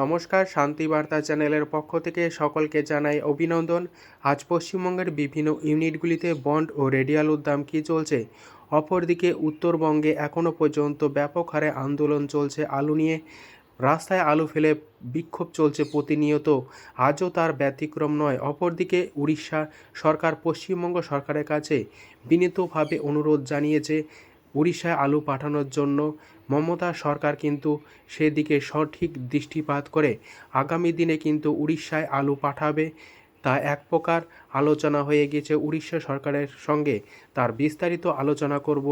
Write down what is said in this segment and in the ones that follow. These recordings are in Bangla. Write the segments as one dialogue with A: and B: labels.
A: নমস্কার, শান্তি বার্তা চ্যানেলের পক্ষ থেকে সকলকে জানাই অভিনন্দন। আজ পশ্চিমবঙ্গের বিভিন্ন ইউনিটগুলিতে বন্ড ও রেডি আলুর দাম কী চলছে? অপরদিকে উত্তরবঙ্গে এখনও পর্যন্ত ব্যাপক হারে আন্দোলন চলছে আলু নিয়ে। রাস্তায় আলু ফেলে বিক্ষোভ চলছে প্রতিনিয়ত। আজও তার ব্যতিক্রম নয়। অপরদিকে উড়িষ্যা সরকার পশ্চিমবঙ্গ সরকারের কাছে বিনীতভাবে অনুরোধ জানিয়েছে। উড়িষ্যায় আলু পাঠানোর জন্য মমতা সরকার কিন্তু সেদিকে সঠিক দৃষ্টিপাত করে। আগামী দিনে কিন্তু উড়িষ্যায় আলু পাঠাবে তা এক প্রকার আলোচনা হয়ে গেছে উড়িষ্যা সরকারের সঙ্গে। তার বিস্তারিত আলোচনা করব।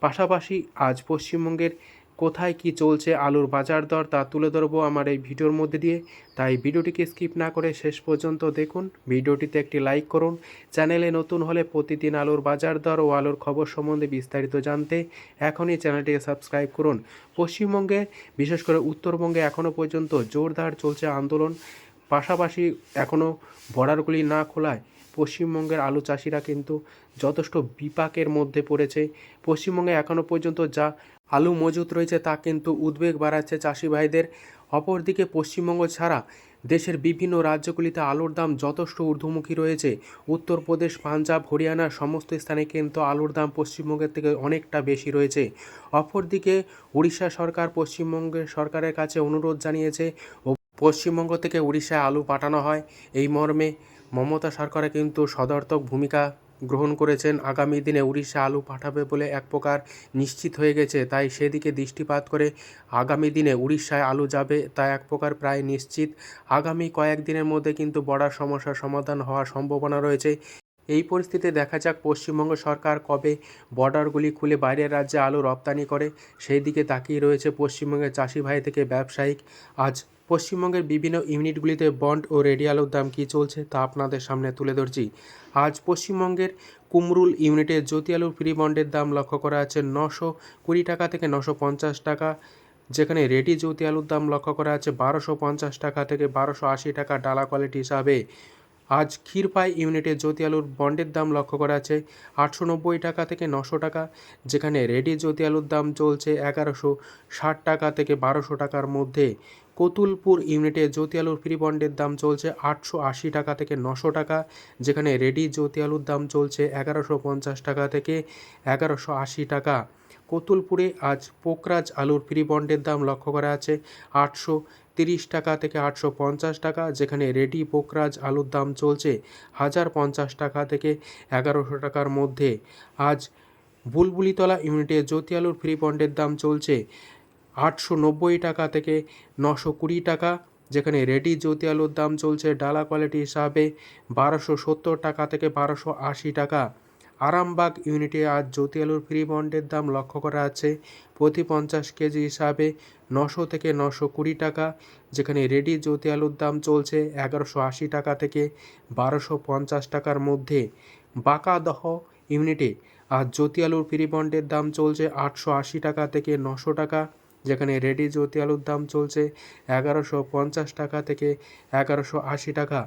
A: পাশাপাশি আজ পশ্চিমবঙ্গের কোথায় কি চলছে আলুর বাজার দর তা তুলে ধরবো আমার এই ভিডিওর মধ্যে দিয়ে। তাই ভিডিওটিকে স্কিপ না করে শেষ পর্যন্ত দেখুন। ভিডিওটিতে একটি লাইক করুন। চ্যানেলে নতুন হলে প্রতিদিন আলুর বাজার দর ও আলুর খবর সম্বন্ধে বিস্তারিত জানতে এখনই চ্যানেলটিকে সাবস্ক্রাইব করুন। পশ্চিমবঙ্গে, বিশেষ করে উত্তরবঙ্গে এখনও পর্যন্ত জোরদার চলছে আন্দোলন। পাশাপাশি এখনও বর্ডারগুলি না খোলায় পশ্চিমবঙ্গের আলু চাষিরা কিন্তু যথেষ্ট বিপাকের মধ্যে পড়েছে। পশ্চিমবঙ্গে এখনও পর্যন্ত যা আলু মজুত রয়েছে তা কিন্তু উদ্বেগ বাড়াচ্ছে চাষি ভাইদের। অপরদিকে পশ্চিমবঙ্গ ছাড়া দেশের বিভিন্ন রাজ্যগুলিতে আলুর দাম যথেষ্ট ঊর্ধ্বমুখী রয়েছে। উত্তরপ্রদেশ, পাঞ্জাব, হরিয়ানা সমস্ত স্থানে কিন্তু আলুর দাম পশ্চিমবঙ্গের থেকে অনেকটা বেশি রয়েছে। অপরদিকে উড়িষ্যা সরকার পশ্চিমবঙ্গের সরকারের কাছে অনুরোধ জানিয়েছে পশ্চিমবঙ্গ থেকে উড়িষ্যায় আলু পাঠানো হয়। এই মর্মে মমতা সরকারের কিন্তু সদর্থক ভূমিকা গ্রহণ করেছেন। আগামী দিনে উড়িষ্যা আলু পাঠাবে বলে এক প্রকার নিশ্চিত হয়ে গেছে, তাই সেদিকে দৃষ্টিপাত করে আগামী দিনে উড়িষ্যায় আলু যাবে তা এক প্রকার প্রায় নিশ্চিত। আগামী কয়েকদিনের মধ্যে কিন্তু বড়ার সমস্যার সমাধান হওয়ার সম্ভাবনা রয়েছে। এই পরিস্থিতিতে দেখা যাক পশ্চিমবঙ্গ সরকার কবে বর্ডারগুলি খুলে বাইরের রাজ্যে আলু রপ্তানি করে। সেই দিকে তাকিয়ে রয়েছে পশ্চিমবঙ্গের চাষি ভাই থেকে ব্যবসায়িক। আজ পশ্চিমবঙ্গের বিভিন্ন ইউনিটগুলিতে বন্ড ও রেডি আলুর দাম কী চলছে তা আপনাদের সামনে তুলে ধরছি। আজ পশ্চিমবঙ্গের কুমরুল ইউনিটের জ্যোতি আলুর ফ্রি বন্ডের দাম লক্ষ্য করা আছে নশো কুড়ি টাকা থেকে নশো পঞ্চাশ টাকা। যেখানে রেডি জ্যোতি আলুর দাম লক্ষ্য করা আছে বারোশো পঞ্চাশ টাকা থেকে বারোশো আশি টাকা ডালা কোয়ালিটি হিসাবে। আজ ক্ষীরপাই ইউনিটে জ্যোতি আলুর বন্ডের দাম লক্ষ্য করা আছে আটশো নব্বই টাকা থেকে নশো টাকা, যেখানে রেডি জ্যোতি আলুর দাম চলছে এগারোশো ষাট টাকা থেকে বারোশো টাকার মধ্যে। কতুলপুর ইউনিটে জ্যোতি আলুর ফ্রি বন্ডের দাম চলছে আটশো আশি টাকা থেকে নশো টাকা, যেখানে রেডি জ্যোতি আলুর দাম চলছে এগারোশো পঞ্চাশ টাকা থেকে এগারোশো আশি টাকা। কতুলপুরে আজ পোকরাজ আলুর ফ্রি বন্ডের দাম লক্ষ্য করা আছে আটশো তিরিশ টাকা থেকে আটশো পঞ্চাশ টাকা, যেখানে রেডি পোকরাজ আলুর দাম চলছে হাজার পঞ্চাশ টাকা থেকে এগারোশো টাকার মধ্যে। আজ বুলবুলিতলা ইউনিটে জ্যোতি আলুর ফ্রি বন্ডের দাম চলছে আটশো নব্বই টাকা থেকে নশো কুড়ি টাকা, যেখানে রেডি জ্যোতি আলুর দাম চলছে ডালা কোয়ালিটি হিসাবে বারোশো সত্তর টাকা থেকে বারোশো আশি টাকা। আরামবাগ ইউনিটে আজ জ্যোতি আলুর ফ্রি বন্ডের দাম লক্ষ্য করা আছে। প্রতি পঞ্চাশ কেজি হিসাবে নশো থেকে নশো কুড়ি টাকা, যেখানে রেডি জ্যোতি আলুর দাম চলছে এগারোশো আশি টাকা থেকে বারোশো পঞ্চাশ টাকার মধ্যে। বাঁকাদহ ইউনিটে আজ জ্যোতি আলুর ফ্রি বন্ডের দাম চলছে আটশো আশি টাকা থেকে নশো টাকা, যেখানে রেডি জ্যোতি আলুর দাম চলছে এগারোশো পঞ্চাশ টাকা থেকে এগারোশো আশি টাকা।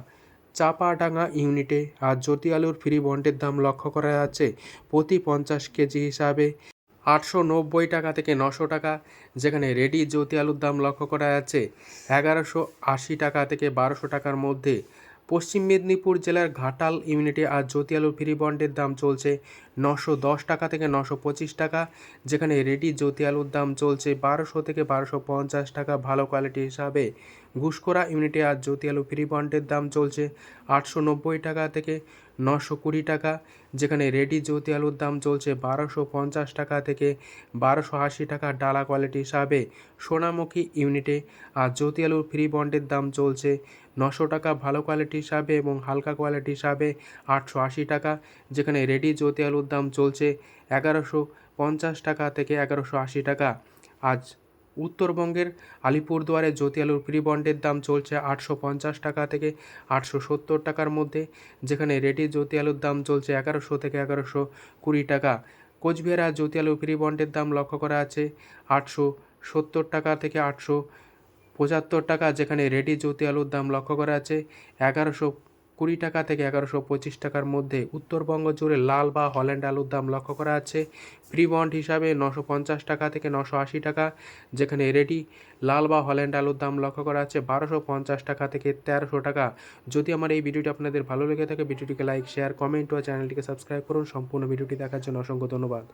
A: চাপাডাঙ্গা ইউনিটে আর জ্যোতি আলুর ফ্রি বন্ডের দাম লক্ষ্য করা যাচ্ছে প্রতি পঞ্চাশ কেজি হিসাবে। আটশো নব্বই টাকা থেকে নশো টাকা, যেখানে রেডি জ্যোতি আলুর দাম লক্ষ্য করা যাচ্ছে এগারোশো আশি টাকা থেকে বারোশো টাকার মধ্যে। পশ্চিম মেদিনীপুর জেলার ঘাটাল ইউনিটে আজ জ্যোতি আলুর ফ্রি বন্ডের দাম চলছে নশো দশ টাকা থেকে নশো পঁচিশ টাকা, যেখানে রেডি জ্যোতি আলুর দাম চলছে বারোশো থেকে বারোশো পঞ্চাশ টাকা ভালো কোয়ালিটি হিসাবে। ঘুষকোড়া ইউনিটে আজ জ্যোতি আলু ফ্রি বন্ডের দাম চলছে আটশো নব্বই টাকা থেকে নশো কুড়ি টাকা, যেখানে রেডি জ্যোতি আলুর দাম চলছে বারোশো পঞ্চাশ টাকা থেকে বারোশো আশি টাকা ডালা কোয়ালিটি হিসাবে সোনামুখী ইউনিটে আর জ্যোতি আলুর ফ্রি বন্ডের দাম চলছে নশো টাকা ভালো কোয়ালিটি হিসাবে এবং হালকা কোয়ালিটি হিসাবে আটশো আশি টাকা, যেখানে রেডি জ্যোতি আলুর দাম চলছে এগারোশো পঞ্চাশ টাকা থেকে এগারোশো আশি টাকা। আজ উত্তরবঙ্গের আলিপুরদুয়ারে জ্যোতি আলুর ফ্রি বন্ডের দাম চলছে আটশো পঞ্চাশ টাকা থেকে আটশো সত্তর টাকার মধ্যে, যেখানে রেডি জ্যোতি আলুর দাম চলছে এগারোশো থেকে এগারোশো কুড়ি টাকা। কোচবিহার আর জ্যোতি আলুর ফ্রি বন্ডের দাম লক্ষ্য করা আছে আটশো সত্তর টাকা থেকে আটশো পঁচাত্তর টাকা, যেখানে রেডি জ্যোতি আলুর দাম লক্ষ্য করা আছে এগারোশো কুড়ি টাকা থেকে এগারোশো পঁচিশ টাকার মধ্যে উত্তরবঙ্গ জুড়ে লাল বা হল্যান্ড আলুর দাম লক্ষ্য করা যাচ্ছে প্রি বন্ড হিসাবে নশো পঞ্চাশ টাকা থেকে নশো আশি টাকা, যেখানে রেডি লাল বা হল্যান্ড আলুর দাম লক্ষ্য করা যাচ্ছে বারোশো পঞ্চাশ টাকা থেকে তেরোশো টাকা। যদি আমার এই ভিডিওটি আপনাদের ভালো লেগে থাকে, ভিডিওটিকে লাইক, শেয়ার, কমেন্ট ও চ্যানেলটিকে সাবস্ক্রাইব করুন। সম্পূর্ণ ভিডিওটি দেখার জন্য অসংখ্য ধন্যবাদ।